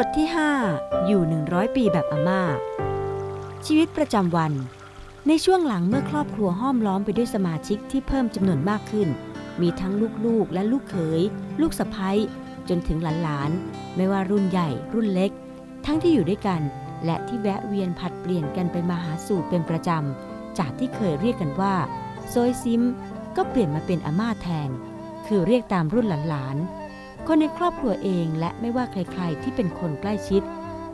บทที่ 5 อยู่ 100 ปีแบบอาม่า ชีวิตประจำวัน ในช่วงหลังเมื่อครอบครัวห้อมล้อมไปด้วยสมาชิกที่เพิ่มจำนวนมากขึ้น มีทั้งลูกๆและลูกเขย ลูกสะพ้ยจนถึงหลานๆ ไม่ว่ารุ่นใหญ่ รุ่นเล็ก ทั้งที่อยู่ด้วยกัน และที่แวะเวียนผัดเปลี่ยนกันไปมาหาสู่เป็นประจำ จากที่เคยเรียกกันว่าโซยซิม ก็เปลี่ยนมาเป็นอาม่าแทน คือเรียกตามรุ่นหลานๆ คนในครอบครัวเองและไม่ว่าใครๆที่เป็นคนใกล้ชิด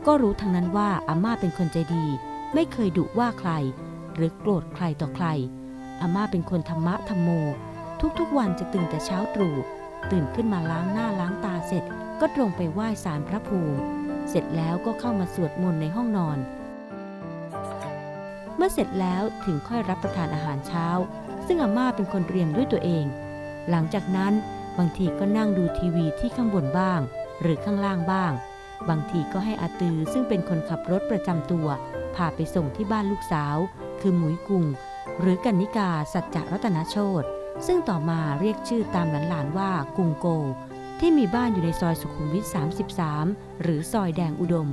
ก็รู้ทั้งนั้นว่าอาม่าเป็นคนใจดี ไม่เคยดุว่าใคร หรือโกรธใครต่อใครอาม่าเป็นคนธรรมะธรรมโม ทุกๆวันจะตื่นแต่เช้าตรู่ตื่นขึ้นมาล้างหน้าล้างตาเสร็จ ก็ตรงไปไหว้ศาลพระภูมิ เสร็จแล้วก็เข้ามาสวดมนต์ในห้องนอน เมื่อเสร็จแล้วถึงค่อยรับประทานอาหารเช้า ซึ่งอาม่าเป็นคนเตรียมด้วยตัวเอง หลังจากนั้น บางทีก็นั่งดูทีวีที่ข้างบนบ้าง หรือข้างล่างบ้าง บางทีก็ให้อาตือซึ่งเป็นคนขับรถประจำตัว พาไปส่งที่บ้านลูกสาว คือหมุยกุง หรือกันนิกาสัจจรัตนโชตซึ่งต่อมาเรียกชื่อตามหลานๆว่ากุงโก ที่มีบ้านอยู่ในซอยสุขุมวิท 33 หรือซอยแดงอุดม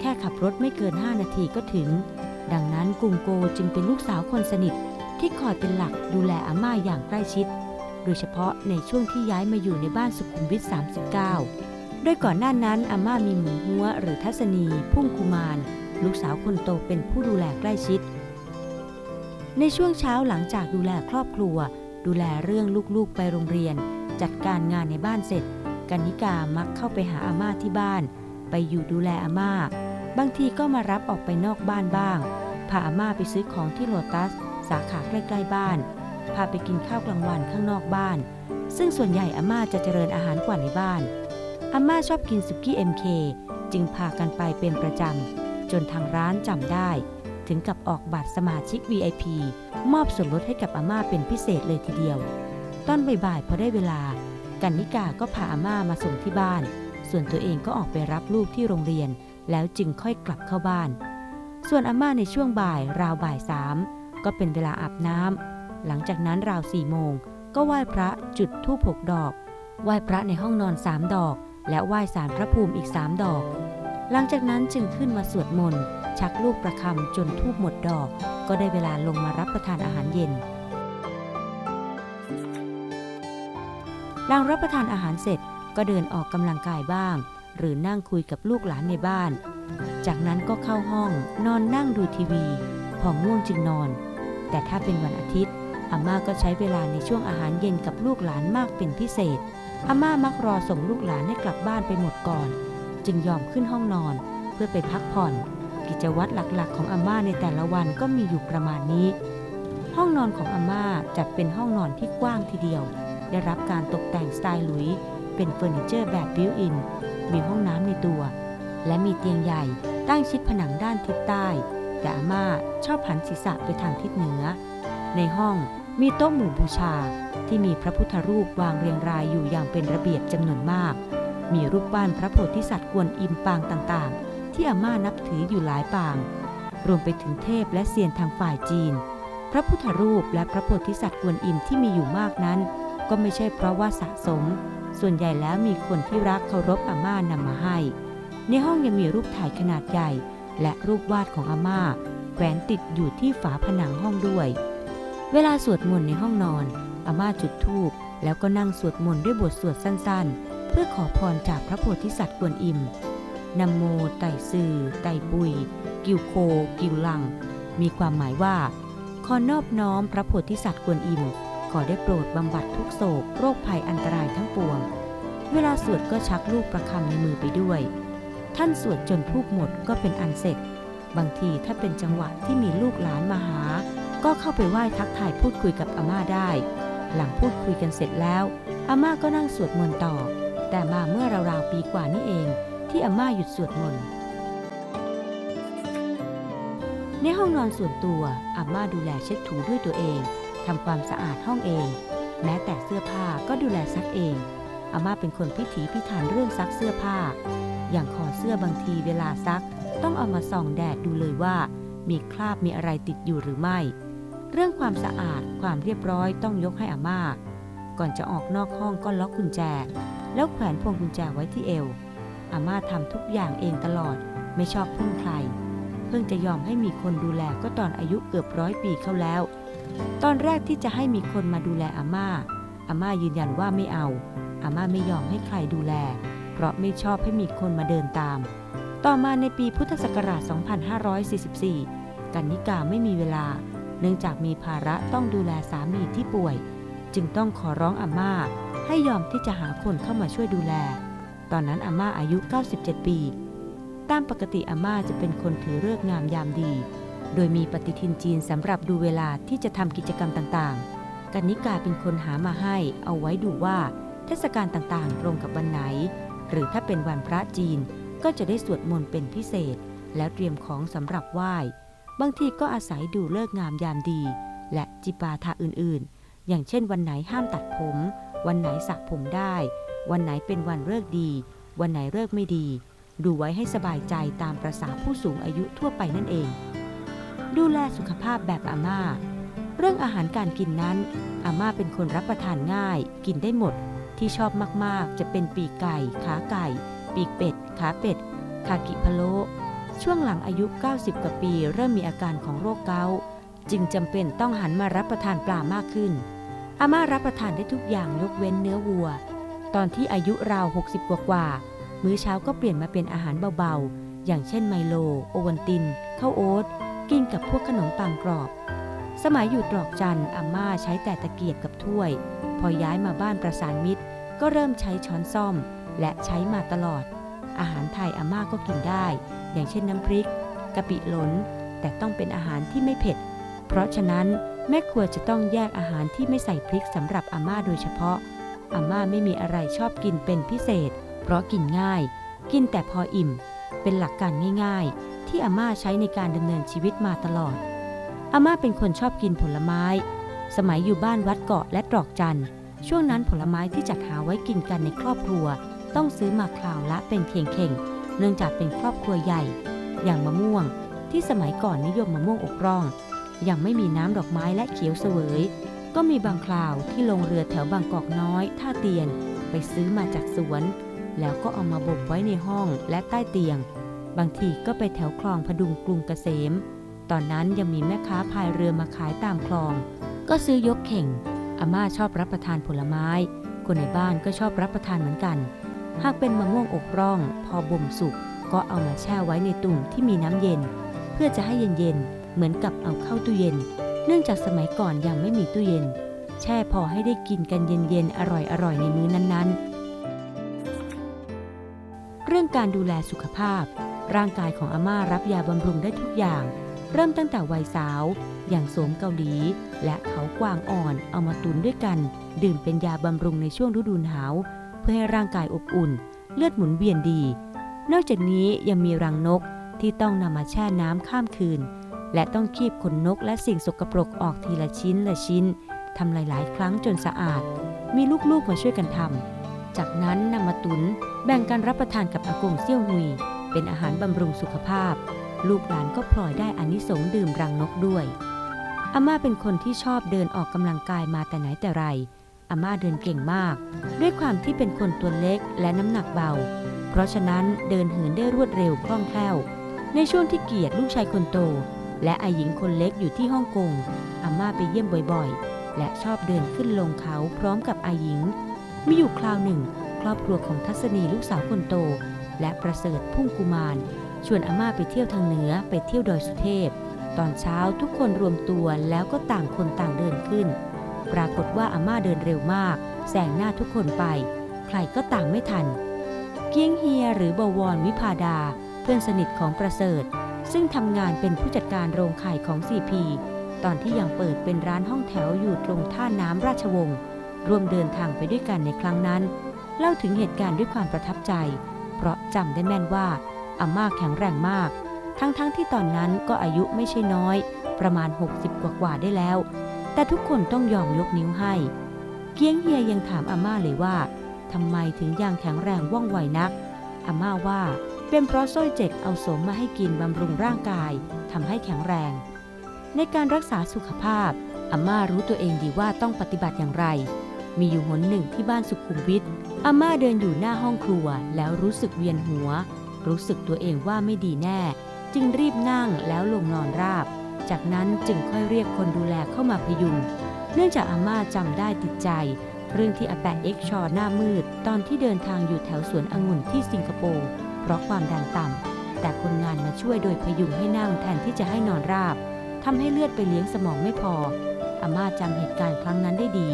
แค่ขับรถไม่เกิน 5 นาทีก็ถึง ดังนั้นกุงโกจึงเป็นลูกสาวคนสนิทที่คอยเป็นหลักดูแลอาม่าอย่างใกล้ชิด โดยเฉพาะในช่วงที่ย้ายมาอยู่ในบ้านสุขุมวิท 39 โดยก่อนหน้านั้นอาม่ามีหมูหัวหรือทัศนี พุ่งคุมานลูกสาวคนโตเป็นผู้ดูแลใกล้ชิด ในช่วงเช้าหลังจากดูแลครอบครัว ดูแลเรื่องลูกๆไปโรงเรียน จัดการงานในบ้านเสร็จกันนิกามักเข้าไปหาอาม่าที่บ้าน ไปอยู่ดูแลอาม่า บางทีก็มารับออกไปนอกบ้านบ้าง พาอาม่าไปซื้อของที่โลตัส สาขาใกล้ๆบ้าน พาไปกินข้าวกลางวันข้างนอกบ้าน ซึ่งส่วนใหญ่อาม่าจะเจริญอาหารกว่าในบ้าน อาม่าชอบกินสุกี้ MK จึงพากันไปเป็นประจำ จนทางร้านจำได้ ถึงกับออกบัตรสมาชิก VIP มอบส่วนลดให้กับอาม่าเป็นพิเศษเลยทีเดียว ตอนบ่ายๆพอได้เวลา กันนิกาก็พาอาม่ามาส่งที่บ้าน ส่วนตัวเองก็ออกไปรับลูกที่โรงเรียน แล้วจึงค่อยกลับเข้าบ้าน ส่วนอาม่าในช่วงบ่ายราวบ่ายสามก็เป็นเวลาอาบน้ำ หลังจากนั้นราวสี่โมง ก็ไหว้พระจุดธูปหกดอก ไหว้พระในห้องนอนสามดอก และไหว้สารพระภูมิอีกสามดอก หลังจากนั้นจึงขึ้นมาสวดมนต์ชักลูกประคำจนทูบหมดดอก ก็ได้เวลาลงมารับประทานอาหารเย็น หลังรับประทานอาหารเสร็จก็เดินออกกำลังกายบ้าง หรือนั่งคุยกับลูกหลานในบ้าน จากนั้นก็เข้าห้องนอนนั่งดูทีวี พอง่วงจึงนอน แต่ถ้าเป็นวันอาทิตย์ อาม่าก็ใช้เวลาในช่วงอาหารเย็นกับลูกหลานมากเป็นพิเศษ อาม่ามักรอส่งลูกหลานให้กลับบ้านไปหมดก่อน จึงยอมขึ้นห้องนอน เพื่อไปพักผ่อน กิจวัตรหลักๆ ของอาม่าในแต่ละวันก็มีอยู่ประมาณนี้ ห้องนอนของอาม่าจัดเป็นห้องนอนที่กว้างทีเดียว ได้รับการตกแต่งสไตล์หลุย เป็นเฟอร์นิเจอร์แบบบิวอิน มีห้องน้ำในตัว และมีเตียงใหญ่ตั้งชิดผนังด้านทิศใต้ แต่อาม่าชอบหันศีรษะไปทางทิศเหนือ ในห้องมีโต๊ะหมู่บูชาที่มีพระพุทธรูปวางเรียงรายอยู่อย่างเป็นระเบียบจำนวนมาก มีรูปปั้นพระโพธิสัตว์กวนอิมปางต่างๆ ที่อาม่านับถืออยู่หลายปาง รวมไปถึงเทพและเซียนทางฝ่ายจีน พระพุทธรูปและพระโพธิสัตว์กวนอิมที่มีอยู่มากนั้น ก็ไม่ใช่เพราะว่าสะสม ส่วนใหญ่แล้วมีคนที่รักเคารพอาม่านำมาให้ ในห้องยังมีรูปถ่ายขนาดใหญ่ และรูปวาดของอาม่าแขวนติดอยู่ที่ฝาผนังห้องด้วย เวลาสวดมนต์ในห้องนอน อาม่าจุดธูปแล้วก็นั่งสวดมนต์ด้วยบทสวดสั้นๆ เพื่อขอพรจากพระโพธิสัตว์กวนอิมนโม ไต่ซือไต่ปุย กิวโค กิวลัง มีความหมายว่า ขอนอบน้อมพระโพธิสัตว์กวนอิม ขอได้โปรดบำบัดทุกโศก โรคภัยอันตรายทั้งปวง เวลาสวดก็ชักลูกประคำในมือไปด้วย ท่านสวดจนทูบหมดก็เป็นอันเสร็จ บางทีถ้าเป็นจังหวะที่มีลูกหลานมาหา ก็เข้าไปไหว้ทักทายพูดคุยกับอาม่าได้ หลังพูดคุยกันเสร็จแล้วอาม่าก็นั่งสวดมนต์ต่อ แต่มาเมื่อราวๆปีกว่านี้เอง ที่อาม่าหยุดสวดมนต์ในห้องนอนส่วนตัวอาม่าดูแลเช็ดถูด้วยตัวเองทำความสะอาดห้องเอง แม้แต่เสื้อผ้าก็ดูแลซักเองอาม่าเป็นคนพิถีพิถันเรื่องซักเสื้อผ้า อย่างคอเสื้อบางทีเวลาซัก ต้องเอามาส่องแดดดูเลยว่า มีคราบมีอะไรติดอยู่หรือไม่ เรื่องความสะอาดความเรียบร้อยต้องยกให้อาม่า ก่อนจะออกนอกห้องก็ล็อกกุญแจ แล้วแขวนพวงกุญแจไว้ที่เอว อาม่าทำทุกอย่างเองตลอดไม่ชอบพึ่งใคร เพิ่งจะยอมให้มีคนดูแลก็ตอนอายุเกือบร้อยปีเข้าแล้ว ตอนแรกที่จะให้มีคนมาดูแลอาม่า อาม่ายืนยันว่าไม่เอา อาม่าไม่ยอมให้ใครดูแล เพราะไม่ชอบให้มีคนมาเดินตาม ต่อมาในปีพุทธศักราช 2544 กันนิกาไม่มีเวลา เนื่องจากมีภาระต้องดูแลสามีที่ป่วย จึงต้องขอร้องอาม่า ให้ยอมที่จะหาคนเข้ามาช่วยดูแล ตอนนั้นอาม่าอายุ 97 ปี ตามปกติอาม่าจะเป็นคนถือเลิกงามยามดี โดยมีปฏิทินจีนสำหรับดูเวลาที่จะทำกิจกรรมต่างๆ กันนิกาเป็นคนหามาให้เอาไว้ดูว่า เทศกาลต่างๆ ตรงกับวันไหน หรือถ้าเป็นวันพระจีนก็จะได้สวดมนต์เป็นพิเศษ แล้วเตรียมของสำหรับไหว้ บางทีก็อาศัยดูเลิกงามยามดี และจิปาถะอื่นๆ อย่างเช่นวันไหนห้ามตัดผม วันไหนสระผมได้ วันไหนเป็นวันเลิกดี วันไหนเลิกไม่ดี ดูไว้ให้สบายใจตามประษาผู้สูงอายุทั่วไปนั่นเอง ดูแลสุขภาพแบบอาม่า เรื่องอาหารการกินนั้น อาม่าเป็นคนรับประทานง่าย กินได้หมด ที่ชอบมากๆ จะเป็นปีกไก่ ขาไก่ ปีกเป็ด ขาเป็ด คากิพะโล ช่วงหลังอายุ 90 กว่าปี เริ่มมีอาการของโรคเกาต์จึงจำเป็นต้องหันมารับประทานปลามากขึ้น อาม่ารับประทานได้ทุกอย่างยกเว้นเนื้อวัว ตอนที่อายุราว 60 กว่ากว่า มื้อเช้าก็เปลี่ยนมาเป็นอาหารเบาๆ อย่างเช่นไมโล โอวัลติน ข้าวโอ๊ต กินกับพวกขนมปังกรอบ สมัยอยู่ตรอกจันอาม่าใช้แต่ตะเกียบกับถ้วย พอย้ายมาบ้านประสานมิตร ก็เริ่มใช้ช้อนซ่อม และใช้มาตลอด อาหารไทยอาม่าก็กินได้ อย่างเช่นน้ำพริกกะปิหลน แต่ต้องเป็นอาหารที่ไม่เผ็ด เพราะฉะนั้นแม่ครัวจะต้องแยกอาหารที่ไม่ใส่พริกสำหรับอาม่าโดยเฉพาะ อาม่าไม่มีอะไรชอบกินเป็นพิเศษ เพราะกินง่าย กินแต่พออิ่ม เป็นหลักการง่ายๆ ที่อาม่าใช้ในการดำเนินชีวิตมาตลอด อาม่าเป็นคนชอบกินผลไม้ สมัยอยู่บ้านวัดเกาะและตรอกจันทร์ช่วงนั้นผลไม้ที่จัดหาไว้กินกันในครอบครัว ต้องซื้อมาคราวละเป็นเพียงเข่ง เนื่องจากเป็นครอบครัวใหญ่ อย่างมะม่วงที่สมัยก่อนนิยมมะม่วงอกร่อง ยังไม่มีน้ำดอกไม้และเขียวเสวย ก็มีบางคราวที่ลงเรือแถวบางกอกน้อย ท่าเตียน ไปซื้อมาจากสวน แล้วก็เอามาบ่มไว้ในห้องและใต้เตียง บางทีก็ไปแถวคลองพดุงกรุงเกษม ตอนนั้นยังมีแม่ค้าพายเรือมาขายตามคลอง ก็ซื้อยกเข่งอาม่าชอบรับประทานผลไม้ คนในบ้านก็ชอบรับประทานเหมือนกัน หากเป็นมะม่วงอกร่อง พอบ่มสุกก็เอามาแช่ไว้ในตุ่มที่มีน้ำเย็น เพื่อจะให้เย็นๆ เหมือนกับเอาเข้าตู้เย็น เนื่องจากสมัยก่อนยังไม่มีตู้เย็น แช่พอให้ได้กินกันเย็นๆ อร่อยๆ ในมื้อนั้นๆ เรื่องการดูแลสุขภาพ ร่างกายของอาม่ารับยาบำรุงได้ทุกอย่าง เริ่มตั้งแต่วัยสาว อย่างสมเกาหลี และเขากวางอ่อนเอามาตุนด้วยกัน ดื่มเป็นยาบำรุงในช่วงฤดูหนาว พื่อให้ร่างกายอบอุ่น เลือดหมุนเวียนดี นอกจากนี้ยังมีรังนกที่ต้องนำมาแช่น้ำข้ามคืน และต้องคีบขนนกและสิ่งสกปรกออกทีละชิ้นละชิ้นทำหลายๆ ครั้งจนสะอาด มีลูกๆมาช่วยกันทำจากนั้นนำมาตุนแบ่งกันรับประทานกับอากงเซี่ยวหุย เป็นอาหารบำรุงสุขภาพ ลูกหลานก็พลอยได้อานิสงส์ดื่มรังนกด้วยอาม่าเป็นคนที่ชอบเดินออกกำลังกายมาแต่ไหนแต่ไร อาม่าเดินเก่งมาก ด้วยความที่เป็นคนตัวเล็กและน้ำหนักเบา เพราะฉะนั้นเดินเหินได้รวดเร็วคล่องแคล่ว ในช่วงที่เกียรติลูกชายคนโต และอาหญิงคนเล็กอยู่ที่ฮ่องกงอาม่าไปเยี่ยมบ่อยๆ และชอบเดินขึ้นลงเขาพร้อมกับอาหญิง มีอยู่คราวหนึ่ง ครอบครัวของทัศนีลูกสาวคนโต และประเสริฐพุ่งกุมารชวนอาม่าไปเที่ยวทางเหนือไปเที่ยวดอยสุเทพ ตอนเช้าทุกคนรวมตัวแล้วก็ต่างคนต่างเดินขึ้น ปรากฏว่าอาม่าเดินเร็วมากแซงหน้าทุกคนไป ใครก็ต่างไม่ทัน เกียงเฮียหรือบวรวิพาดา เพื่อนสนิทของประเสริฐ ซึ่งทำงานเป็นผู้จัดการโรงขายของซีพีตอนที่ยังเปิดเป็นร้านห้องแถวอยู่ตรงท่าน้ำราชวงศ์ร่วมเดินทางไปด้วยกันในครั้งนั้น เล่าถึงเหตุการณ์ด้วยความประทับใจ เพราะจำได้แม่นว่าอาม่าแข็งแรงมาก ทั้งๆทที่ตอนนั้นก็อายุไม่ใช่น้อย ประมาณ 60 กว่าๆได้แล้ว แต่ทุกคนต้องยอมยกนิ้วให้ เกียงเฮียยังถามอาม่าเลยว่าทำไมถึงยังแข็งแรงว่องไวนัก อาม่าว่าเป็นเพราะส้อยเจ็กเอาสมมาให้กินบำรุงร่างกายทำให้แข็งแรง ในการรักษาสุขภาพ อาม่ารู้ตัวเองดีว่าต้องปฏิบัติอย่างไร มีอยู่หนหนึ่งที่บ้านสุขุมวิทอาม่าเดินอยู่หน้าห้องครัวแล้วรู้สึกเวียนหัว รู้สึกตัวเองว่าไม่ดีแน่ จึงรีบนั่งแล้วลงนอนราบ จากนั้นจึงค่อยเรียกคนดูแลเข้ามาพยุง เนื่องจากอาม่าจำได้ติดใจ เรื่องที่อาแปะเอ็กชอหน้ามืด ตอนที่เดินทางอยู่แถวสวนองุ่นที่สิงคโปร์เพราะความดันต่ำแต่คนงานมาช่วยโดยพยุงให้นั่งแทนที่จะให้นอนราบทำให้เลือดไปเลี้ยงสมองไม่พอ อาม่าจำเหตุการณ์ครั้งนั้นได้ดี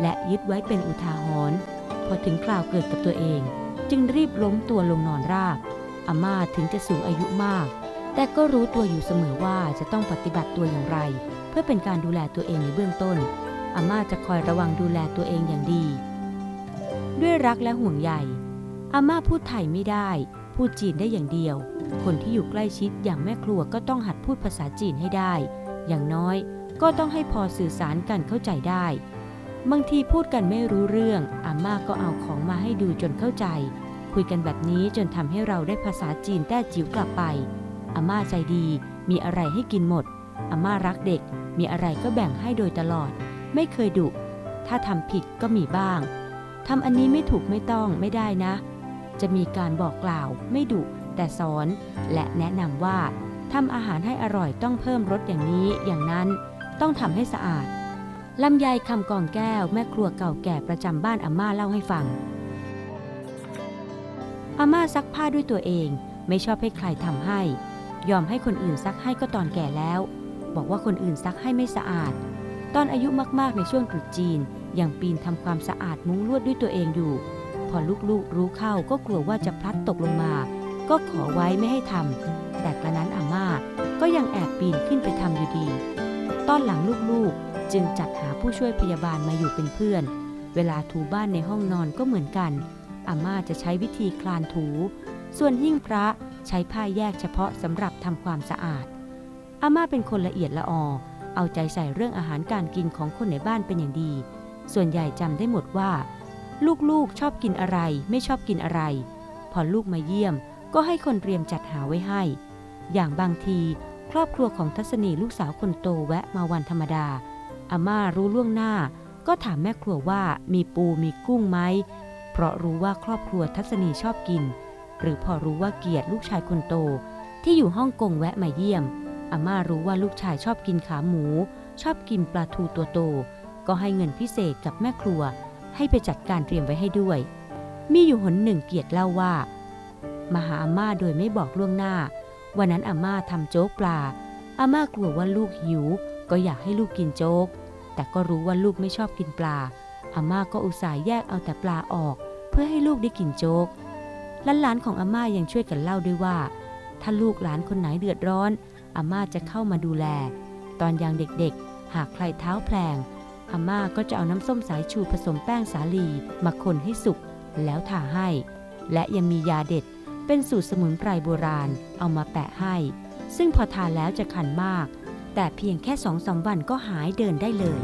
และยึดไว้เป็นอุทาหรณ์พอถึงคราวเกิดกับตัวเอง จึงรีบล้มตัวลงนอนราบอาม่าถึงจะสูงอายุมาก แต่ก็รู้ตัวอยู่เสมอว่าจะต้องปฏิบัติตัวอย่างไร เพื่อเป็นการดูแลตัวเองในเบื้องต้น อาม่าจะคอยระวังดูแลตัวเองอย่างดี ด้วยรักและห่วงใยอาม่าพูดไทยไม่ได้ พูดจีนได้อย่างเดียว คนที่อยู่ใกล้ชิดอย่างแม่ครัวก็ต้องหัดพูดภาษาจีนให้ได้ อย่างน้อยก็ต้องให้พอสื่อสารกันเข้าใจได้ บางทีพูดกันไม่รู้เรื่อง อาม่าก็เอาของมาให้ดูจนเข้าใจ คุยกันแบบนี้จนทำให้เราได้ภาษาจีนแต้จิ๋วกลับไป อาม่าใจดี มีอะไรให้กินหมด อาม่ารักเด็ก มีอะไรก็แบ่งให้โดยตลอด ไม่เคยดุ ถ้าทำผิดก็มีบ้าง ทำอันนี้ไม่ถูกไม่ต้องไม่ได้นะ จะมีการบอกกล่าว ไม่ดุ แต่สอน และแนะนำว่าทำอาหารให้อร่อยต้องเพิ่มรสอย่างนี้อย่างนั้นต้องทำให้สะอาดลำไยคำกองแก้วแม่ครัวเก่าแก่ประจำบ้านอาม่าเล่าให้ฟัง อาม่าซักผ้าด้วยตัวเองไม่ชอบให้ใครทำให้ ยอมให้คนอื่นซักให้ก็ตอนแก่แล้ว บอกว่าคนอื่นซักให้ไม่สะอาด ตอนอายุมากๆในช่วงตรุษจีน ยังปีนทำความสะอาดมุ้งลวดด้วยตัวเองอยู่ พอลูกๆรู้เข้าก็กลัวว่าจะพลัดตกลงมา ก็ขอไว้ไม่ให้ทำแต่กระนั้นอาม่าก็ยังแอบปีนขึ้นไปทำอยู่ดี ตอนหลังลูกๆจึงจัดหาผู้ช่วยพยาบาลมาอยู่เป็นเพื่อน เวลาถูบ้านในห้องนอนก็เหมือนกันอาม่าจะใช้วิธีคลานถู ส่วนหิ้งพระ ใช้ผ้าแยกเฉพาะสำหรับทำความสะอาด อาม่าเป็นคนละเอียดละออ เอาใจใส่เรื่องอาหารการกินของคนในบ้านเป็นอย่างดี ส่วนใหญ่จำได้หมดว่า ลูกๆชอบกินอะไรไม่ชอบกินอะไร พอลูกมาเยี่ยมก็ให้คนเตรียมจัดหาไว้ให้ อย่างบางทีครอบครัวของทัศนีลูกสาวคนโตแวะมาวันธรรมดา อาม่ารู้ล่วงหน้า ก็ถามแม่ครัวว่ามีปูมีกุ้งไหม เพราะรู้ว่าครอบครัวทัศนีชอบกิน หรือพอรู้ว่าเกียรติลูกชายคนโต ที่อยู่ฮ่องกงแวะมาเยี่ยมอาม่ารู้ว่าลูกชายชอบกินขาหมู ชอบกินปลาทูตัวโต ก็ให้เงินพิเศษกับแม่ครัว ให้ไปจัดการเตรียมไว้ให้ด้วย มีอยู่หนหนึ่งเกียรติเล่าว่ามาหาอาม่าโดยไม่บอกล่วงหน้า วันนั้นอาม่าทำโจ๊กปลา อาม่ากลัวว่าลูกหิว ก็อยากให้ลูกกินโจ๊ก แต่ก็รู้ว่าลูกไม่ชอบกินปลา อาม่าก็อุตส่าห์แยกเอาแต่ปลาออก เพื่อให้ลูกได้กินโจ๊ก หลานๆของอาม่ายังช่วยกันเล่าด้วยว่า ถ้าลูกหลานคนไหนเดือดร้อน อาม่าจะเข้ามาดูแล ตอนยังเด็กๆ หากใครเท้าแพลงอาม่าก็จะเอาน้ำส้มสายชูผสมแป้งสาลีมาคนให้สุกแล้วทาให้ และยังมียาเด็ดเป็นสูตรสมุนไพรโบราณเอามาแปะให้ ซึ่งพอทานแล้วจะคันมาก แต่เพียงแค่สองสามวันก็หายเดินได้เลย